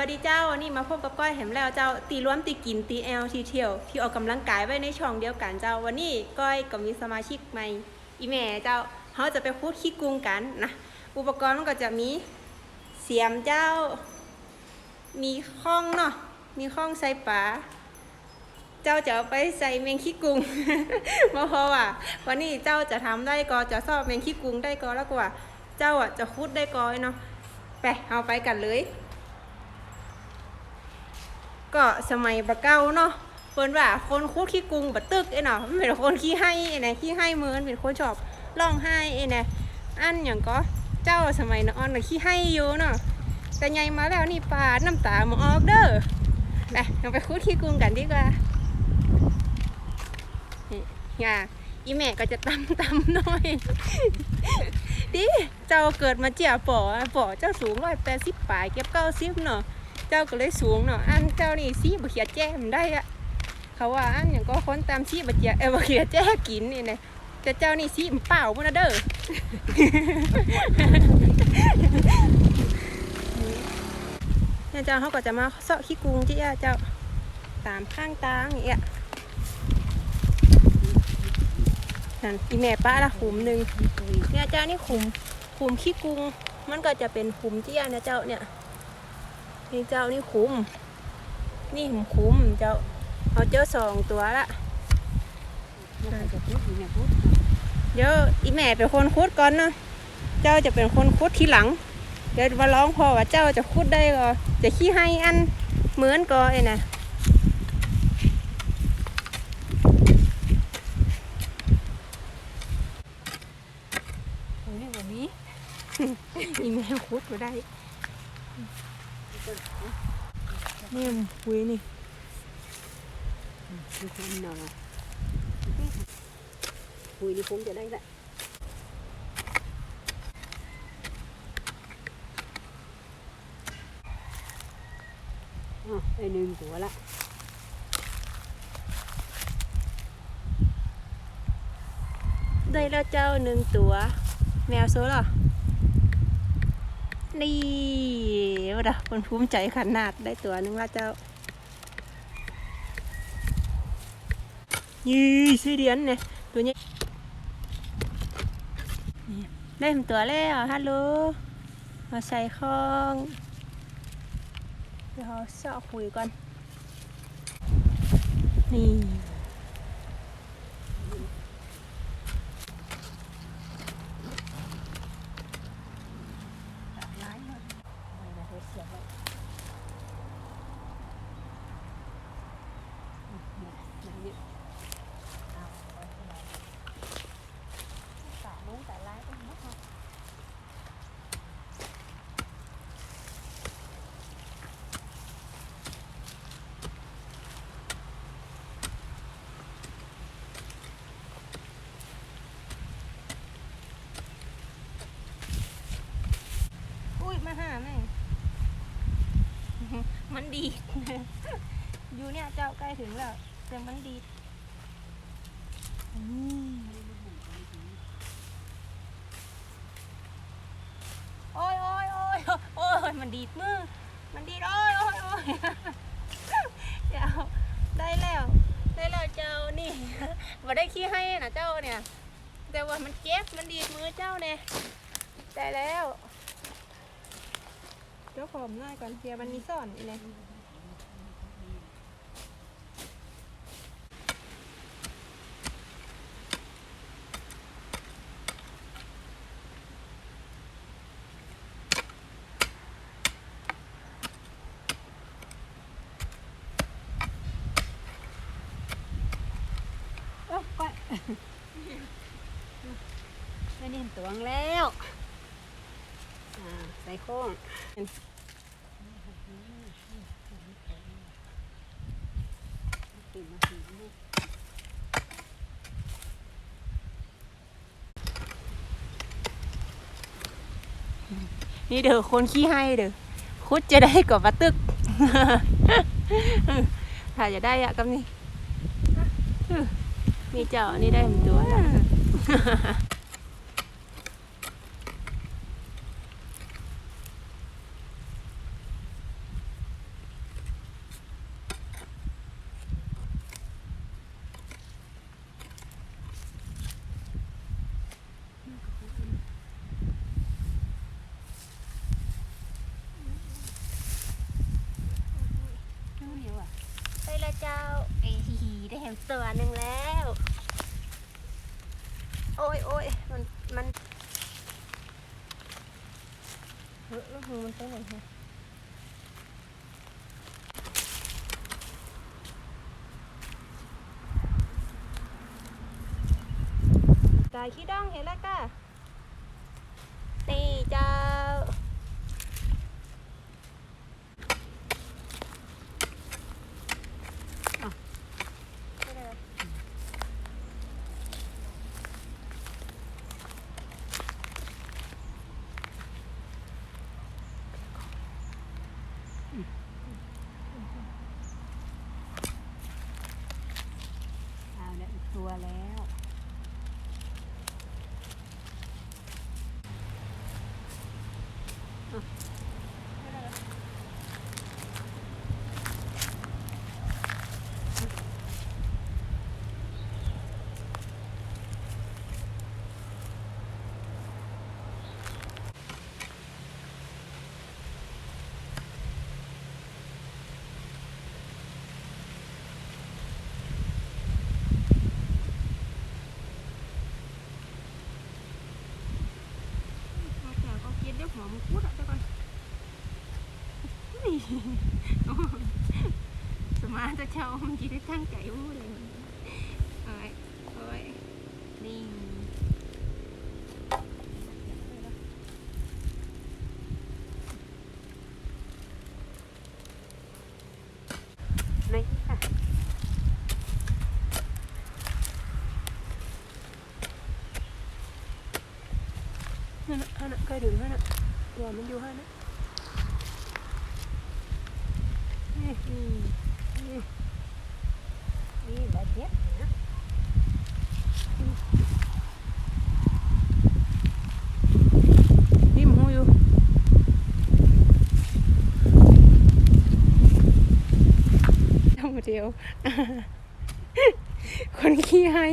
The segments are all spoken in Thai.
วัสดีเจ้านนี้มาพบกับก้อยแหมแล้วเจ้าตีล้วมตีกินตีแอลทีเที่ยว ที่ออกกำลังกายไว้ในช่องเดียวกันเจ้าวันนี้ก้อยก็มีสมาชิกใหม่อีแม่เจ้าเขาจะไปพูดขี้กรุงกันนะอุปกรณ์มันก็จะมีเสียมเจ้า มีข้องเนาะมีข้องใส่ปลาเจ้าจะเอาไปใส่แมงขี้กรุงมาเพราะว่าวันนี้เจ้าจะทำได้ก็จะสอบแมงขี้กรุงได้ก็แล้วกว่า เจ้าอะจะคุดได้ก็เนาะไปเอาไปกันเลย ก็สมัยบะเก้าเนาะเปิ้นว่าคนคุดขี้กุงบะตึกไอ้เนาะมันเป็นคนขี้ให้ไอ้เนี่ยขี้ให้มือมันเป็นคนชอบร้องไห้ไอ้เนี่ยอันอย่างก็เจ้าสมัยนอนน่ะขี้ให้อยู่เนาะแต่ใหญ่มาแล้วนี่ปาดน้ำตามาออกเด้อไปเราไปคุดขี้กุงกันดีกว่านี่งาอีแม่ก็จะตำตำหน่อยดิเจ้าเกิดมาเจียป่อป่อเจ้าสูงร้อยแปดสิบปลายเก็บเก้าสิบเนาะ เจ้าก็เลยสูงเนาะอันเจ้านี่ซีบะเขียแจ้มได้อะเขาว่าอันอย่างก็ค้นตามซีบะเขียเออบะเขียแจ้กินนี่นะแต่เจ้านี่ซีมเปล่าบ่นะเด้อเนี่ยเจ้าเขาก็จะมาเสาะขี้กรุงที่เจ้าตามข้างตางอย่างเงี้ยนั่นอีแม่ป้าละขุมหนึ่งเนี่ยเจ้านี่ขุมขุมขี้กรุงมันก็จะเป็นขุมเจี้ยเนี่ยเจ้าเนี่ย นี่เจ้านี่คุ้ม นี่ผมคุ้มเจ้าเอาเจ้าสองตัวละจะพูดอยู่เนี่ยพูดเดี๋ยวอีแม่เป็นคนคุดก่อนเนาะเจ้าจะเป็นคนคุดทีหลัง เดี๋ยวมาร้องพอว่าเจ้าจะคุดได้ก็จะขี้ให้อันเหมือนก็ไอ้นะตรงนี้แบบนี้อีแม่คุดก็ได้ นี่มันคุยนี่คือคนนอนคุยนี่คงจะได้ละอ๋อไอ้หนึ่งตัวละได้แล้วเจ้าหนึ่งตัว แมวโซเหรอ นี่ว่าดะคนภูมิใจขนาดได้ตัวหนึงละเจ้ายี่สีเดียนเนี่ยตัวนี้ได้ตัวแล้วฮัลโหลมาใส่ข้องเดี๋ยวเราเสาะคุยก่อนนี่ ร้ายเลยไม่ได้เสียบเลยเนี่ย ตาลุงแต่ร้ายต้องมัด อุ้ยมา หาแม่มันดีดอยู่เนี่ยเจ้าใกล้ถึงแล้วแต่มันดีดอืมโอ้ยโอ้ยโอ้ยโอ้ยมันดีดมือ มันดีดโอ้ยโอ้ยโอ้ยเดี๋ยวได้แล้ว ได้แล้วเจ้านี่มาได้ขี้ให้นะเจ้าเนี่ย แต่ว่ามันเจ็บมันดีดมือเจ้าเนี่ยได้แล้ว เจ้าผมหน่อยก่อนเพียมันมีซ่อนอีเลยโอ้ก้อยไม่ได้เห็นตัวงแล้ว ใส่โค้งนี่เด้อคนขี้ให้เด้อคุดจะได้กว่าปลาตึกถ้าจะได้อะกับนี่นี่เจ้านี่ได้เป็นตัวแล้ว เห็นตัวหนึ่งแล้ว โอ้ยโอ้ยมันมันเฮ้ยหูมันไปไหนฮะกายขี้ดองเห็นแล้วก้าตีเจ้า เอาละอีกตัวแล้ว มาแถวก็คิดเดี๋ยวหัวมันพูดอะเดี๋ยวก่อนนี่โอ้ย สมาจะเช่ามันจีได้ตั้งใจพูดเลยโอ้ยโอ้ยนี่นี่ค่ะนั่นน่ะนั่นน่ะเคยถึงนั่นน่ะตัวมันอยู่ห้านะนี่ อืมนี่นี่แบบเนี้ยนะ ริมหูอยู่ทำเดียว คนขี้ให้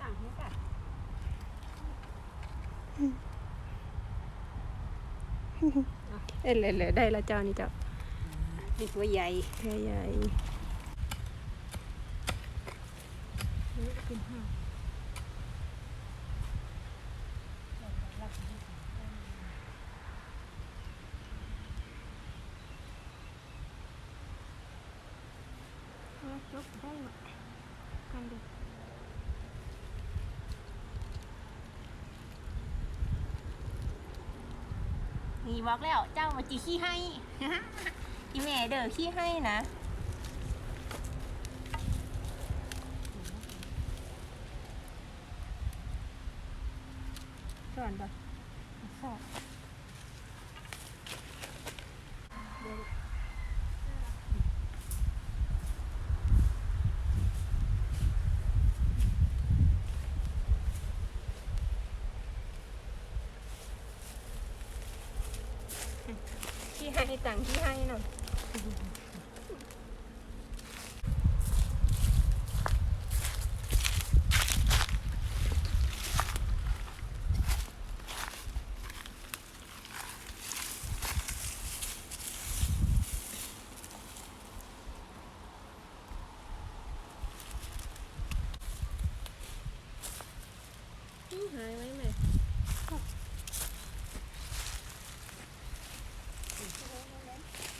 ต่างนี้ค่ะเอ้ยเลยเลยได้ละเจ้านี่เจ้านี่ตัวใหญ่ใหญ่ใหญ่ ยกได้ไหมกันดูนี่บอกแล้วเจ้ามาจีขี้ให้อีแม่เด้อขี้ให้นะสอนปะสอนขี้ ให้ตังที่ให้หน่อยหายไหมแม่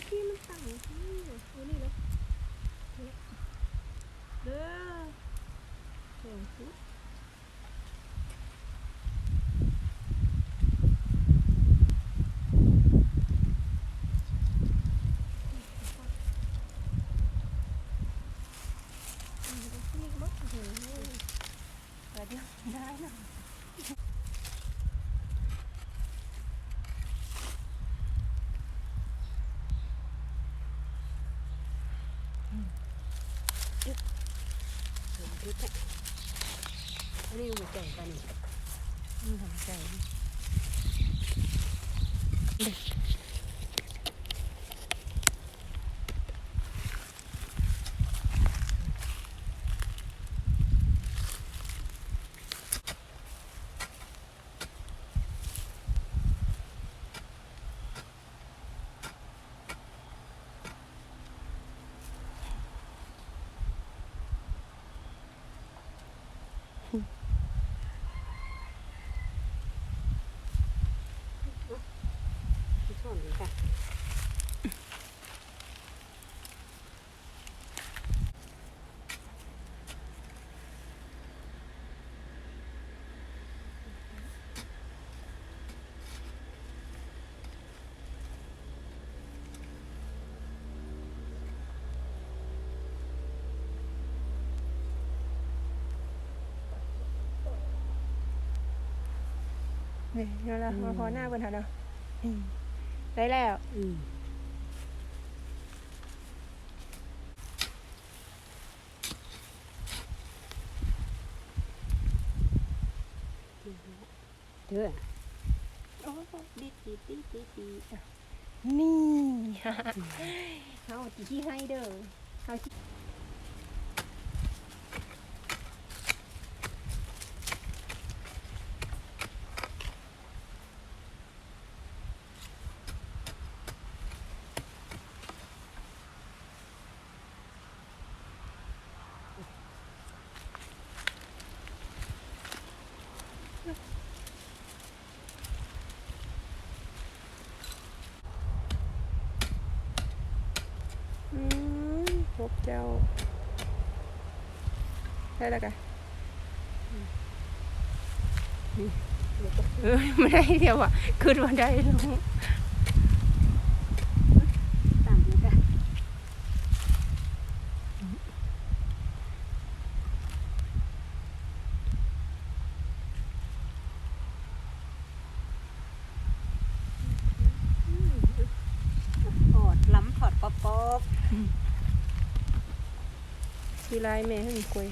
ที่มันต่างที่เอานี่เลยเด้อ เห็ นสินี่ก็บอนแต่เดี๋ยวได้นะนี่ค่ะอันหัวใจกันนี่นี่หัวใจ น นี่เดี๋ยวเรามาพอหน้าเพิ่นหาเนาะนี่ได้แล้วอืมเด้อโอ้ดีดีดีดีดีอะนี่ เฮาสิขี้ให้เด้อเฮาสิอืมพบเจ้า ได้แล้วกันเออไม่ได้เดียวอะคือว่าได้ลงต่างกันจ้ะถอดล้ำถอดกอบกอบทีลายแม่ให้มันคุย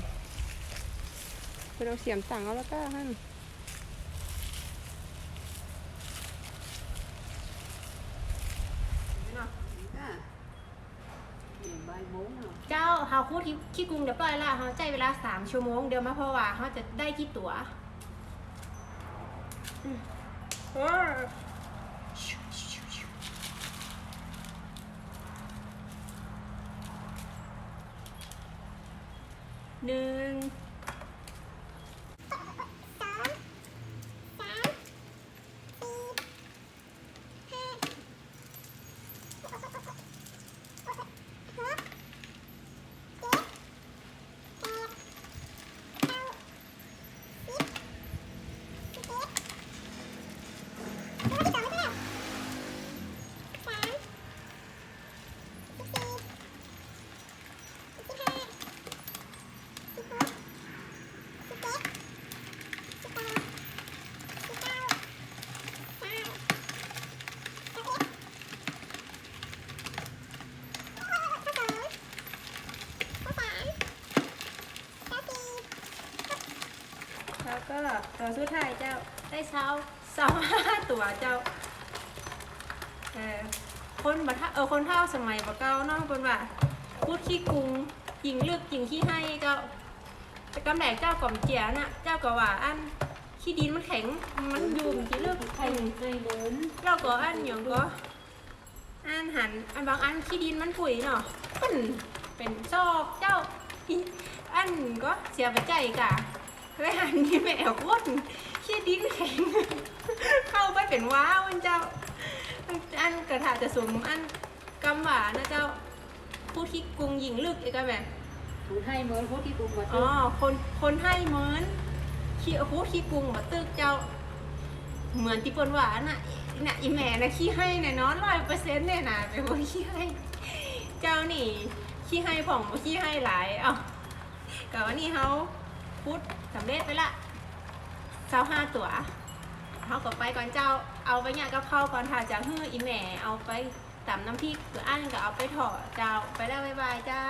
เป็นเอาเสียมต่างเอาแล้วก็หั่นเจ้าเฮาคูดที่ที่กรุงเรียบร้อยล้วเฮาใจเวลาสามชั่วโมงเดี๋ยวมาเพราะว่าเฮาจะได้กี่ตั๋วหนึ่งแล้วก็ ตัวสุดท้ายเจ้าได้เช้าเช้าห้าตัวเจ้าเออคนบัทะเออคนเท่าสมัยบะเก้าเน้องคนว่าพูดขี้กรุงยิงเลือกยิงขี้ให้เจ้าแต่กำแหนกเจ้ากล่อมเจียน่ะ เจ้าก็ว่าอันขี้ดินมันแข็งมันอยุ่มขี้เลือกใครเคยเดินเจ้าก็อันอย่างก็อันหันอันบางอันขี้ดินมันปุ๋ยเนาะมันเป็นซอกเจ้าอีอันก็เสียไปใจกะ ไปหันที่แม่เอาก้นขี้ดินแข็ง เข้าไปเป็นว้าวมันเจ้า อันกระถาจะสมอันกำหวานะเจ้า ผู้ที่กรุงหญิงลึกอีกอะแม่คนไทยเหมือนพวกที่กรุงมาอ๋ตึอกคนคนให้เหมือนขี้ผู้ที่กรุงมาตึกเจ้า เหมือนที่เปิ้นว่าน่ะน่ะอีแม่นะขี้ให้แน่นอนร้อยเปอร์เซ็นต์เนี่ยนะเป็นคนขี้ให้ เจ้านี่ขี้ให้ผ่องบ่ขี้ให้หลายเอ้ากับวันนี้เขา พุทธสำเร็จไปละเจ้าห้าตัวเขาก็ไปก่อนเจ้าเอาไปเนี่ยกับเข้าก่อนถ่าจะฮื้ออีแหม่เอาไปตำน้ำพริกหรืออันก็เอาไปถอดเจ้าไปแล้วบ๊ายบายเจ้า